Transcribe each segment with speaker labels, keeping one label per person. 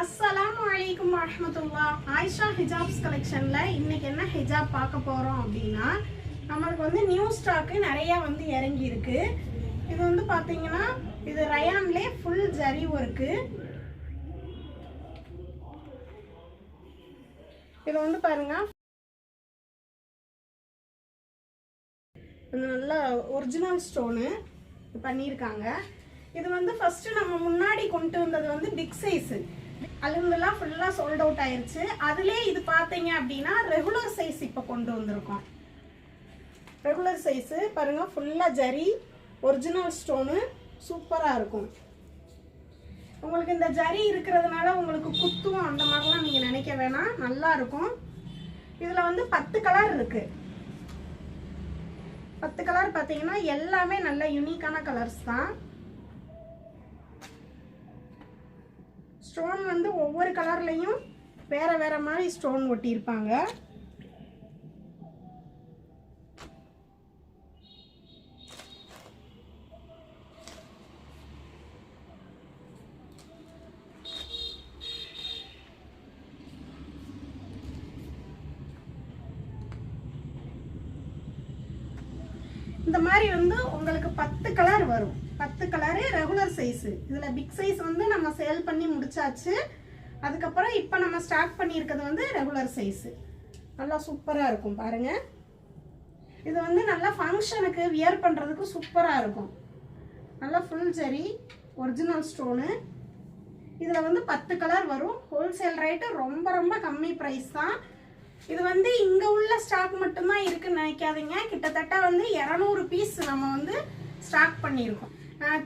Speaker 1: அஸ்ஸலாமு அலைக்கும் வரமத்துல்லா ஆயிஷா ஹிஜாப்ஸ் கலெக்ஷன்ல இன்னைக்கு என்ன ஹிஜாப் பார்க்க போறோம் அப்படின்னா நம்மளுக்கு வந்து நியூ ஸ்டாக்கு நிறைய வந்து இறங்கி இருக்கு இது வந்து பாத்தீங்கன்னா இது ரயான்லேயே ஃபுல் ஜரி ஒர்க்கு இது வந்து பாருங்க. இது ஒரிஜினல் ஸ்டோனு பண்ணியிருக்காங்க. இது வந்து ஃபர்ஸ்ட் நம்ம முன்னாடி கொண்டு வந்தது வந்து பிக் சைஸு அலுங்கெல்லாம் ஃபுல்லாக சோல்ட் அவுட் ஆயிருச்சு. அதுலேயே இது பார்த்தீங்க அப்படின்னா ரெகுலர் சைஸ் இப்போ கொண்டு வந்திருக்கோம். ரெகுலர் சைஸு பாருங்க ஃபுல்லாக ஜரி ஒரிஜினல் ஸ்டோனு சூப்பராக இருக்கும். உங்களுக்கு இந்த ஜரி இருக்கிறதுனால உங்களுக்கு குத்தும் அந்த மாதிரிலாம் நீங்கள் நினைக்க வேணாம். நல்லா இருக்கும். இதில் வந்து பத்து கலர் இருக்கு. பத்து கலர் பார்த்தீங்கன்னா எல்லாமே நல்ல யூனிக்கான கலர்ஸ் தான். ஸ்டோன் வந்து ஒவ்வொரு கலர்லேயும் வேறு வேறு மாதிரி ஸ்டோன் ஒட்டியிருப்பாங்க. இந்த மாதிரி வந்து உங்களுக்கு பத்து கலர் வரும். பத்து கலரு ரெகுலர் சைஸு இதில் பிக் சைஸ் வந்து நம்ம சேல் பண்ணி முடிச்சாச்சு. அதுக்கப்புறம் இப்போ நம்ம ஸ்டார்ட் பண்ணியிருக்கிறது வந்து ரெகுலர் சைஸு நல்லா சூப்பராக இருக்கும் பாருங்கள் இது வந்து நல்லா ஃபங்க்ஷனுக்கு வியர் பண்ணுறதுக்கு சூப்பராக இருக்கும். நல்லா ஃபுல் ஜெரி ஒரிஜினல் ஸ்டோனு இதில் வந்து பத்து கலர் வரும். ஹோல்சேல் ரேட்டு ரொம்ப ரொம்ப கம்மி ப்ரைஸ் தான். இது வந்து இங்கே உள்ள ஸ்டாக் மட்டும்தான் இருக்குன்னு நினைக்காதீங்க. கிட்டத்தட்ட வந்து இரநூறு பீஸ் நம்ம வந்து ஸ்டாக் பண்ணியிருக்கோம்.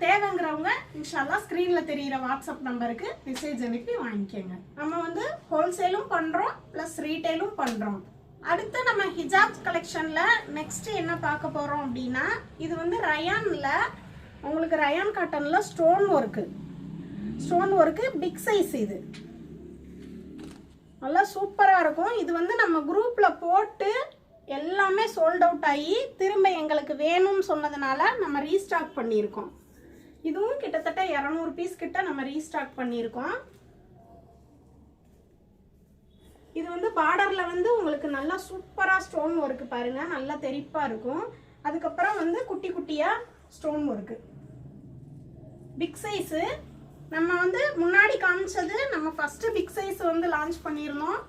Speaker 1: தேவைங்கிறவங்க இன்ஷால்லா ஸ்க்ரீனில் தெரிகிற வாட்ஸ்அப் நம்பருக்கு மெசேஜ் அனுப்பி வாங்கிக்கோங்க. நம்ம வந்து ஹோல்சேலும் பண்ணுறோம் ப்ளஸ் ரீட்டைலும் பண்ணுறோம் அடுத்து நம்ம ஹிஜாப் கலெக்ஷனில் நெக்ஸ்ட் என்ன பார்க்க போகிறோம் அப்படின்னா இது வந்து ரயானில் உங்களுக்கு ரயான் காட்டனில் stone work stone work big size இது. நல்லா சூப்பராக இருக்கும். இது வந்து நம்ம குரூப்பில் போட்டு எல்லாமே சோல்ட் அவுட் ஆகி திரும்ப எங்களுக்கு வேணும்னு சொன்னதுனால நம்ம ரீஸ்டாக் பண்ணியிருக்கோம். இதுவும் கிட்டத்தட்ட இரநூறு பீஸ் கிட்ட நம்ம ரீஸ்டாக் பண்ணியிருக்கோம். இது வந்து பார்டரில் வந்து உங்களுக்கு நல்லா சூப்பராக ஸ்டோன் ஒர்க்கு பாருங்கள் நல்லா தெளிப்பாக இருக்கும். அதுக்கப்புறம் வந்து குட்டி குட்டியாக ஸ்டோன் ஒர்க்கு பிக் சைஸு நம்ம வந்து முன்னாடி காமிச்சது நம்ம ஃபஸ்ட்டு பிக் சைஸ் வந்து லான்ச் பண்ணியிருந்தோம்.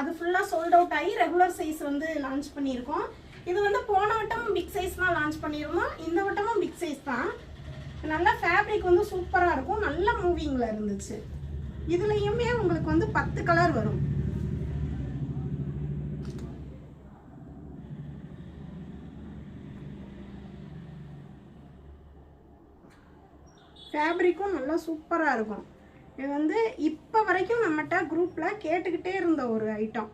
Speaker 1: அது ஃபுல்லாக சோல்ட் அவுட் ஆகி ரெகுலர் சைஸ் வந்து லான்ச் பண்ணியிருக்கோம். இது வந்து போன வட்டமும் பிக் சைஸ் தான் லான்ச் பண்ணியிருந்தோம். இந்த வட்டமும் பிக் சைஸ் தான். நல்லா ஃபேப்ரிக் வந்து சூப்பராக இருக்கும். நல்ல மூவிங்கில் இருந்துச்சு. இதுலேயுமே உங்களுக்கு வந்து பத்து கலர் வரும். ஃபேப்ரிக்கும் நல்லா சூப்பராக இருக்கும். இது வந்து இப்போ வரைக்கும் நம்மகிட்ட குரூப்பில் கேட்டுக்கிட்டே இருந்த ஒரு ஐட்டம்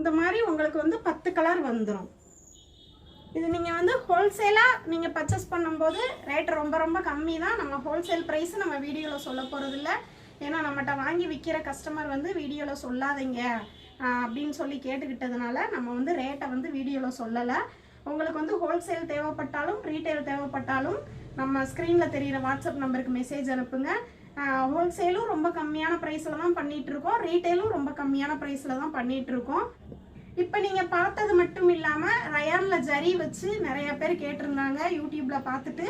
Speaker 1: இந்த மாதிரி உங்களுக்கு வந்து பத்து கலர் வந்துடும் இது நீங்கள் வந்து ஹோல்சேலாக நீங்கள் பர்ச்சேஸ் பண்ணும்போது ரேட் ரொம்ப ரொம்ப கம்மி தான் நம்ம ஹோல்சேல் ப்ரைஸ் நம்ம வீடியோவில் சொல்ல போகிறதில்ல ஏன்னா நம்மகிட்ட வாங்கி விற்கிற கஸ்டமர் வந்து வீடியோவில் சொல்லாதீங்க. அப்படின்னு சொல்லி கேட்டுக்கிட்டதுனால நம்ம வந்து ரேட்டை வந்து வீடியோவில் சொல்லலை. உங்களுக்கு வந்து ஹோல்சேல் தேவைப்பட்டாலும் ரீட்டைல் தேவைப்பட்டாலும் நம்ம ஸ்க்ரீனில் தெரிகிற வாட்ஸ்அப் நம்பருக்கு மெசேஜ் அனுப்புங்க. ஹோல்சேலும் ரொம்ப கம்மியான ப்ரைஸில் தான் பண்ணிகிட்ருக்கோம் இருக்கோம் ரொம்ப கம்மியான ப்ரைஸில் தான் பண்ணிகிட்ருக்கோம் இருக்கோம் இப்போ நீங்கள் பார்த்தது மட்டும் இல்லாமல் ரயானில் ஜரி வச்சு நிறைய பேர் கேட்டிருந்தாங்க யூடியூப்பில் பார்த்துட்டு.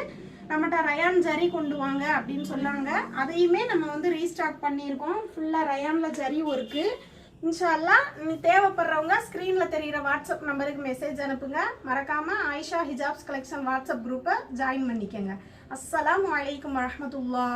Speaker 1: நம்மகிட்ட ரயான் ஜரி கொண்டு வாங்க அப்படின்னு சொன்னாங்க. அதையுமே நம்ம வந்து ரீஸ்டாக் பண்ணியிருக்கோம். ஃபுல்லாக ரயானில் ஜரி ஒர்க்கு இன்ஷால்லா நீ தேவைப்படுறவங்க ஸ்க்ரீனில் தெரிகிற வாட்ஸ்அப் நம்பருக்கு மெசேஜ் அனுப்புங்க. மறக்காமல் ஆயிஷா ஹிஜாப்ஸ் கலெக்ஷன் வாட்ஸ்அப் குரூப்பை ஜாயின் பண்ணிக்கோங்க. அஸ்லாம் வலைக்கம் வரமத்துல்லா